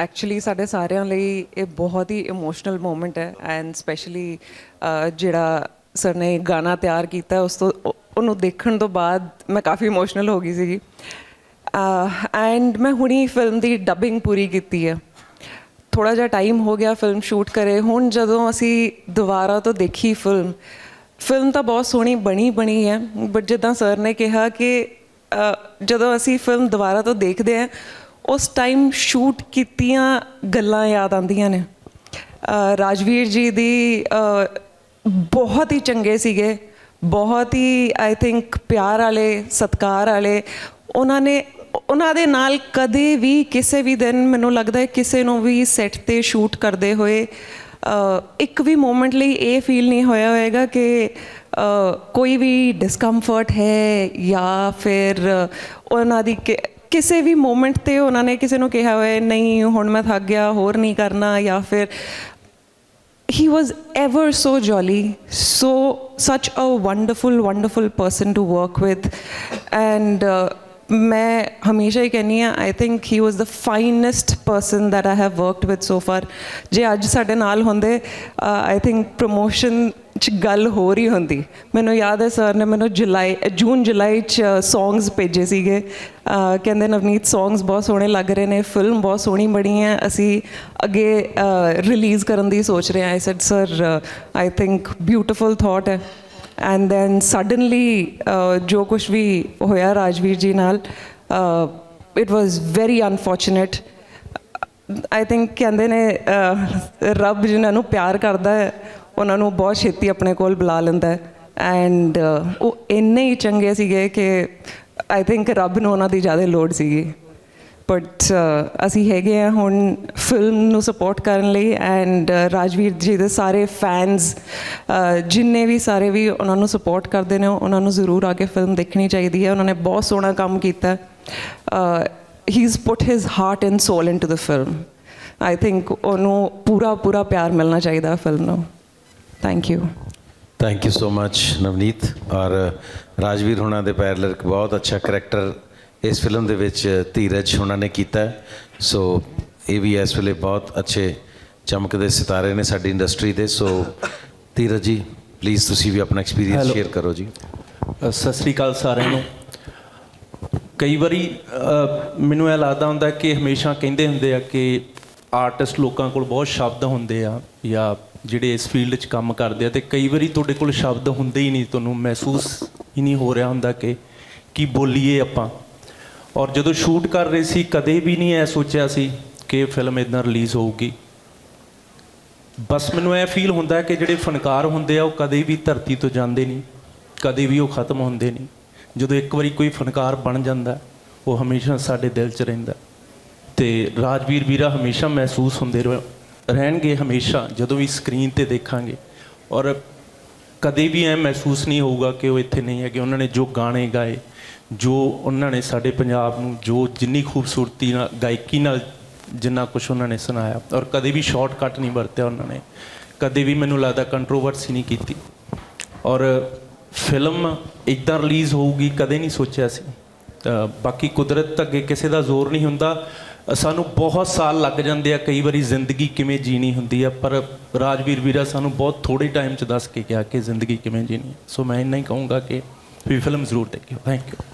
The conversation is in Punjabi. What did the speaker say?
ਐਕਚੁਅਲੀ ਸਾਡੇ ਸਾਰਿਆਂ ਲਈ ਇਹ ਬਹੁਤ ਹੀ ਇਮੋਸ਼ਨਲ ਮੂਮੈਂਟ ਹੈ ਐਂਡ ਸਪੈਸ਼ਲੀ ਜਿਹੜਾ ਸਰ ਨੇ ਗਾਣਾ ਤਿਆਰ ਕੀਤਾ, ਉਸ ਤੋਂ ਉਹਨੂੰ ਦੇਖਣ ਤੋਂ ਬਾਅਦ ਮੈਂ ਕਾਫੀ ਇਮੋਸ਼ਨਲ ਹੋ ਗਈ ਸੀਗੀ। ਐਂਡ ਮੈਂ ਹੁਣੀ ਫਿਲਮ ਦੀ ਡਬਿੰਗ ਪੂਰੀ ਕੀਤੀ ਹੈ। ਥੋੜਾ ਜਿਹਾ ਟਾਈਮ ਹੋ ਗਿਆ ਫਿਲਮ ਸ਼ੂਟ ਕਰੇ। ਹੁਣ ਜਦੋਂ ਅਸੀਂ ਦੁਬਾਰਾ ਤੋਂ ਦੇਖੀ ਫਿਲਮ ਫਿਲਮ ਤਾਂ ਬਹੁਤ ਸੋਹਣੀ ਬਣੀ ਬਣੀ ਹੈ। ਬਟ ਜਿੱਦਾਂ ਸਰ ਨੇ ਕਿਹਾ ਕਿ ਜਦੋਂ ਅਸੀਂ ਫਿਲਮ ਦੁਬਾਰਾ ਤੋਂ ਦੇਖਦੇ ਹਾਂ ਉਸ ਟਾਈਮ ਸ਼ੂਟ ਕੀਤੀਆਂ ਗੱਲਾਂ ਯਾਦ ਆਉਂਦੀਆਂ ਨੇ। ਰਾਜਵੀਰ ਜੀ ਦੀ ਬਹੁਤ ਹੀ ਚੰਗੇ ਸੀਗੇ, ਬਹੁਤ ਹੀ ਆਈ ਥਿੰਕ ਪਿਆਰ ਵਾਲੇ, ਸਤਕਾਰ ਵਾਲੇ। ਉਹਨਾਂ ਨੇ, ਉਹਨਾਂ ਦੇ ਨਾਲ ਕਦੇ ਵੀ ਕਿਸੇ ਵੀ ਦਿਨ ਮੈਨੂੰ ਲੱਗਦਾ ਹੈ ਕਿਸੇ ਨੂੰ ਵੀ ਸੈੱਟ ਤੇ ਸ਼ੂਟ ਕਰਦੇ ਹੋਏ ਇੱਕ ਵੀ ਮੂਮੈਂਟ ਲਈ ਇਹ ਫੀਲ ਨਹੀਂ ਹੋਇਆ ਹੋਏਗਾ ਕਿ ਕੋਈ ਵੀ ਡਿਸਕੰਫਰਟ ਹੈ ਜਾਂ ਫਿਰ ਉਹਨਾਂ ਦੀ ਕਿ- ਕਿਸੇ ਵੀ ਮੂਮੈਂਟ ਤੇ ਉਹਨਾਂ ਨੇ ਕਿਸੇ ਨੂੰ ਕਿਹਾ ਹੋਇਆ ਨਹੀਂ ਹੁਣ ਮੈਂ ਥੱਕ ਗਿਆ ਹੋਰ ਨਹੀਂ ਕਰਨਾ ਜਾਂ ਫਿਰ he was ever so jolly so such a wonderful wonderful person to work with. And uh, ਮੈਂ ਹਮੇਸ਼ਾ ਹੀ ਕਹਿੰਨੀ ਆ I think he was the finest person that I have worked with so far ਜੇ ਅੱਜ ਸਾਡੇ ਨਾਲ ਹੁੰਦੇ ਆਈ ਥਿੰਕ ਪ੍ਰੋਮੋਸ਼ਨ ਚ ਗੱਲ ਹੋ ਰਹੀ ਹੁੰਦੀ। ਮੈਨੂੰ ਯਾਦ ਹੈ ਸਰ ਨੇ ਮੈਨੂੰ ਜੁਲਾਈ ਜੂਨ, ਜੁਲਾਈ ਚ ਸੌਂਗਸ ਭੇਜੇ ਸੀਗੇ। ਕਹਿੰਦੇ ਨਵਨੀਤ ਸੌਂਗਸ ਬਹੁਤ ਸੋਹਣੇ ਲੱਗ ਰਹੇ ਨੇ ਫਿਲਮ ਬਹੁਤ ਸੋਹਣੀ ਬਣੀ ਹੈ। ਅਸੀਂ ਅੱਗੇ ਰਿਲੀਜ਼ ਕਰਨ ਦੀ ਸੋਚ ਰਹੇ ਹਾਂ। I said sir I think beautiful thought ਹੈ। ਐਂਡ ਦੈਨ ਸਡਨਲੀ ਜੋ ਕੁਝ ਵੀ ਹੋਇਆ ਰਾਜਵੀਰ ਜੀ ਨਾਲ it was very unfortunate I think ਕਹਿੰਦੇ ਨੇ ਰੱਬ ਜਿਨ੍ਹਾਂ ਨੂੰ ਪਿਆਰ ਕਰਦਾ ਹੈ ਉਹਨਾਂ ਨੂੰ ਬਹੁਤ ਛੇਤੀ ਆਪਣੇ ਕੋਲ ਬੁਲਾ ਲੈਂਦਾ ਐਂਡ ਉਹ ਇੰਨੇ ਹੀ ਚੰਗੇ ਸੀਗੇ ਕਿ ਆਈ ਥਿੰਕ ਰੱਬ ਨੂੰ ਉਹਨਾਂ ਦੀ ਜ਼ਿਆਦਾ ਲੋੜ ਸੀਗੀ। ਬਟ ਅਸੀਂ ਹੈਗੇ ਆ ਹੁਣ ਫਿਲਮ ਨੂੰ ਸਪੋਰਟ ਕਰਨ ਲਈ ਐਂਡ ਰਾਜਵੀਰ ਜੀ ਦੇ ਸਾਰੇ ਫੈਨਸ ਜਿੰਨੇ ਵੀ ਸਾਰੇ ਵੀ ਉਹਨਾਂ ਨੂੰ ਸਪੋਰਟ ਕਰਦੇ ਨੇ, ਉਹਨਾਂ ਨੂੰ ਜ਼ਰੂਰ ਆ ਕੇ ਫਿਲਮ ਦੇਖਣੀ ਚਾਹੀਦੀ ਹੈ। ਉਹਨਾਂ ਨੇ ਬਹੁਤ ਸੋਹਣਾ ਕੰਮ ਕੀਤਾ। He is put his heart and soul into the film I think ਉਹਨੂੰ ਪੂਰਾ ਪੂਰਾ ਪਿਆਰ ਮਿਲਣਾ ਚਾਹੀਦਾ ਫਿਲਮ ਨੂੰ। Thank you thank you so much Navneet ਔਰ ਰਾਜਵੀਰ ਹੁਣਾਂ ਦੇ ਪੈਰਲਰ ਇੱਕ ਬਹੁਤ ਅੱਛਾ ਕਰੈਕਟਰ ਇਸ ਫਿਲਮ ਦੇ ਵਿੱਚ ਧੀਰਜ ਹੁਣਾਂ ਨੇ ਕੀਤਾ। ਸੋ ਇਹ ਵੀ ਇਸ ਵੇਲੇ ਬਹੁਤ ਅੱਛੇ ਚਮਕਦੇ ਸਿਤਾਰੇ ਨੇ ਸਾਡੀ ਇੰਡਸਟਰੀ ਦੇ ਸੋ ਧੀਰਜ ਜੀ ਪਲੀਜ਼ ਤੁਸੀਂ ਵੀ ਆਪਣਾ ਐਕਸਪੀਰੀਅੰਸ. ਸ਼ੇਅਰ ਕਰੋ ਜੀ ਸਤਿ ਸ੍ਰੀ ਅਕਾਲ ਸਾਰਿਆਂ ਨੂੰ ਕਈ ਵਾਰੀ ਮੈਨੂੰ ਇਹ ਲੱਗਦਾ ਹੁੰਦਾ ਕਿ ਹਮੇਸ਼ਾ ਕਹਿੰਦੇ ਹੁੰਦੇ ਆ ਕਿ ਆਰਟਿਸਟ ਲੋਕਾਂ ਕੋਲ ਬਹੁਤ ਸ਼ਬਦ ਹੁੰਦੇ ਆ ਜਾਂ ਜਿਹੜੇ ਇਸ ਫੀਲਡ 'ਚ ਕੰਮ ਕਰਦੇ ਆ ਤੇ ਕਈ ਵਾਰੀ ਤੁਹਾਡੇ ਕੋਲ ਸ਼ਬਦ ਹੁੰਦੇ ਹੀ ਨਹੀਂ, ਤੁਹਾਨੂੰ ਮਹਿਸੂਸ ਹੀ ਨਹੀਂ ਹੋ ਰਿਹਾ ਹੁੰਦਾ ਕਿ ਕੀ ਬੋਲੀਏ ਆਪਾਂ। ਔਰ ਜਦੋਂ ਸ਼ੂਟ ਕਰ ਰਹੇ ਸੀ, ਕਦੇ ਵੀ ਨਹੀਂ ਐ ਸੋਚਿਆ ਸੀ ਕਿ ਫਿਲਮ ਇਦਾਂ ਰਿਲੀਜ਼ ਹੋਊਗੀ। ਬਸ ਮੈਨੂੰ ਇਹ ਫੀਲ ਹੁੰਦਾ ਕਿ ਜਿਹੜੇ ਫਨਕਾਰ ਹੁੰਦੇ ਆ, ਉਹ ਕਦੇ ਵੀ ਧਰਤੀ ਤੋਂ ਜਾਂਦੇ ਨਹੀਂ, ਕਦੇ ਵੀ ਉਹ ਖਤਮ ਹੁੰਦੇ ਨਹੀਂ। ਜਦੋਂ ਇੱਕ ਵਾਰੀ ਕੋਈ ਫਨਕਾਰ ਬਣ ਜਾਂਦਾ, ਉਹ ਹਮੇਸ਼ਾ ਸਾਡੇ ਦਿਲ 'ਚ ਰਹਿੰਦਾ। ਤੇ ਰਾਜਵੀਰ ਵੀਰਾ ਹਮੇਸ਼ਾ ਮਹਿਸੂਸ ਹੁੰਦੇ ਰਹੇ ਰਹਿਣਗੇ ਹਮੇਸ਼ਾ, ਜਦੋਂ ਵੀ ਸਕਰੀਨ ਤੇ ਦੇਖਾਂਗੇ। ਔਰ ਕਦੇ ਵੀ ਐ ਮਹਿਸੂਸ ਨਹੀਂ ਹੋਊਗਾ ਕਿ ਉਹ ਇੱਥੇ ਨਹੀਂ ਹੈਗੇ। ਉਹਨਾਂ ਨੇ ਜੋ ਗਾਣੇ ਗਾਏ, ਜੋ ਉਹਨਾਂ ਨੇ ਸਾਡੇ ਪੰਜਾਬ ਨੂੰ, ਜੋ ਜਿੰਨੀ ਖੂਬਸੂਰਤੀ ਨਾਲ, ਗਾਇਕੀ ਨਾਲ ਜਿੰਨਾ ਕੁਝ ਉਹਨਾਂ ਨੇ ਸੁਣਾਇਆ। ਔਰ ਕਦੇ ਵੀ ਸ਼ਾਰਟਕਟ ਨਹੀਂ ਵਰਤਿਆ ਉਹਨਾਂ ਨੇ। ਕਦੇ ਵੀ ਮੈਨੂੰ ਲੱਗਦਾ ਕੰਟਰੋਵਰਸੀ ਨਹੀਂ ਕੀਤੀ। ਔਰ ਫਿਲਮ ਇਦਾਂ ਰਿਲੀਜ਼ ਹੋਊਗੀ, ਕਦੇ ਨਹੀਂ ਸੋਚਿਆ ਸੀ। ਬਾਕੀ ਕੁਦਰਤ ਅੱਗੇ ਕਿਸੇ ਦਾ ਜ਼ੋਰ ਨਹੀਂ ਹੁੰਦਾ। ਸਾਨੂੰ ਬਹੁਤ ਸਾਲ ਲੱਗ ਜਾਂਦੇ ਆ, ਕਈ ਵਾਰੀ ਜ਼ਿੰਦਗੀ ਕਿਵੇਂ ਜੀਣੀ ਹੁੰਦੀ ਆ, ਪਰ ਰਾਜਵੀਰ ਵੀਰਾ ਸਾਨੂੰ ਬਹੁਤ ਥੋੜੇ ਟਾਈਮ ਚ ਦੱਸ ਕੇ ਗਿਆ ਕਿ ਜ਼ਿੰਦਗੀ ਕਿਵੇਂ ਜੀਣੀ ਹੈ। ਸੋ ਮੈਂ ਇੰਨਾ ਹੀ ਕਹੂੰਗਾ ਕਿ ਵੀ ਫਿਲਮ ਜ਼ਰੂਰ ਦੇਖਿਓ ਥੈਂਕ ਯੂ